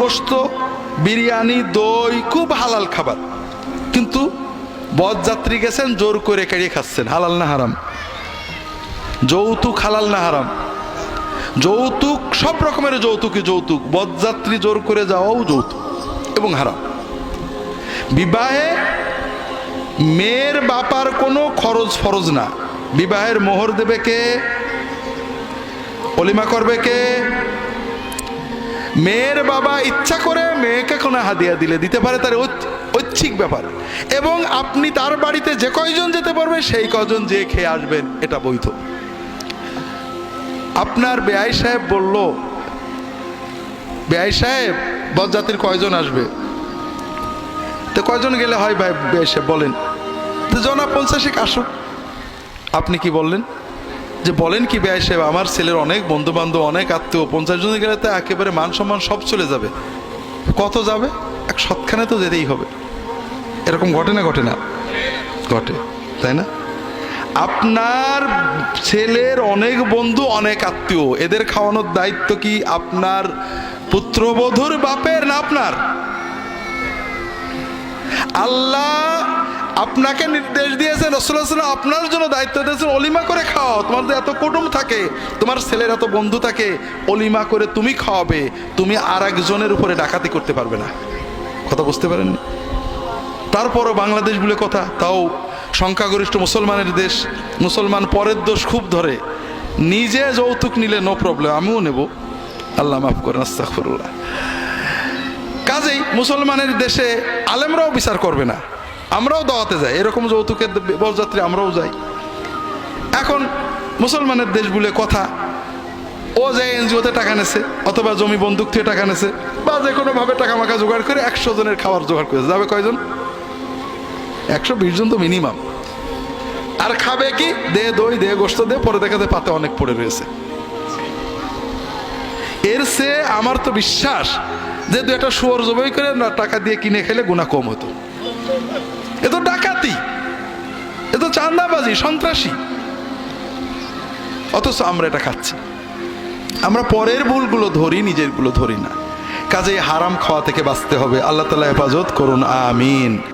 গোস্ত বিরিয়ানি, দই, খুব হালাল খাবার। কিন্তু বদযাত্রী গেছেন, জোর করে কেড়ে খাচ্ছেন, হালাল না হারাম। যৌতুক হালাল না হারাম। যৌতুক, সব রকমের যৌতুকই যৌতুক। বদযাত্রী জোর করে যাওয়াও যৌতুক এবং হারাম। বিবাহে মেয়ের বাপার কোনো খরচ ফরজ না। বিবাহের মোহর দেবে কে? অলিমা করবে কে? মেয়ের বাবা ইচ্ছা করে মেয়েকে কোনো হাদিয়া দিলে, দিতে পারে তার ঐচ্ছ- ঐচ্ছিক ব্যাপার। এবং আপনি তার বাড়িতে যে কয়জন যেতে পারবে, সেই কজন যে খেয়ে আসবেন, এটা বৈধ। আপনার বেআই সাহেব বলল, বেআই সাহেব বরযাত্রীর কয়জন আসবে? তো কয়জন গেলে হয় ভাই, বেআই সাহেব বলেন, তো জনা পঞ্চাশিক আসুক। আপনি কি বললেন? যে বলেন কি বেআই সাহেব, আমার ছেলের অনেক বন্ধু বান্ধব অনেক আত্মীয়, পঞ্চাশ জন গেলে তো একেবারে মান সম্মান সব চলে যাবে। কত যাবে? এক সৎখানে তো যেতেই হবে। এরকম ঘটে না ঘটে না? ঘটে, তাই না? আপনার ছেলের অনেক বন্ধু, অনেক আত্মীয়। এদের খাওয়ানোর দায়িত্ব কি আপনার পুত্রবধূর বাপের না আপনার? আল্লাহ আপনাকে নির্দেশ দিয়েছেন রসুল্লাহ আপনার জন্য দায়িত্ব দিয়েছেন অলিমা করে খাওয়াও। তোমার এত কুটুম থাকে, তোমার ছেলের এত বন্ধু থাকে, অলিমা করে তুমি খাওয়াবে, তুমি আর একজনের উপরে ডাকাতি করতে পারবে না। কথা বুঝতে পারেননি? তারপরও বাংলাদেশ বলে কথা, তাও সংখ্যাগরিষ্ঠ মুসলমানের দেশ, মুসলমান পরের দোষ খুব ধরে। নিজে যৌতুক নিলে নো প্রবলেম আমিও নেব। আল্লাহ মাফ করেন, আস্তাগফিরুল্লাহ। কাজেই মুসলমানের দেশে আলেমরাও বিচার করবে না। আমরাও দাওয়াতে যাই। এরকম যৌতুকের বরযাত্রী আমরাও যাই। এখন মুসলমানের দেশ বলে কথা, ও যে এনজিওতে টাকা নেছে, অথবা জমি বন্দুক থেকে টাকা নেছে, বা যে কোনোভাবে টাকা মাকা জোগাড় করে একশো জনের খাবার জোগাড় করেছে। যাবে কয়জন? একশো বিশ জন তো মিনিমাম আর খাবে কি? দে দই, দে গোস্ত দে, পরে দেখাতে পাতে অনেক পড়ে রয়েছে। এর সে আমার তো বিশ্বাস যে দু একটা শুয়োর জবাই করে না, টাকা দিয়ে কিনে খেলে গুণা কম হতো। এ চান্দাবাজি সন্ত্রাসী। অথচ আমরা এটা খাচ্ছি। আমরা পরের ভুলগুলো ধরি, নিজেরগুলো ধরি না। কাজে হারাম খাওয়া থেকে বাঁচতে হবে। আল্লাহ তালা হেফাজত করুন, আমিন।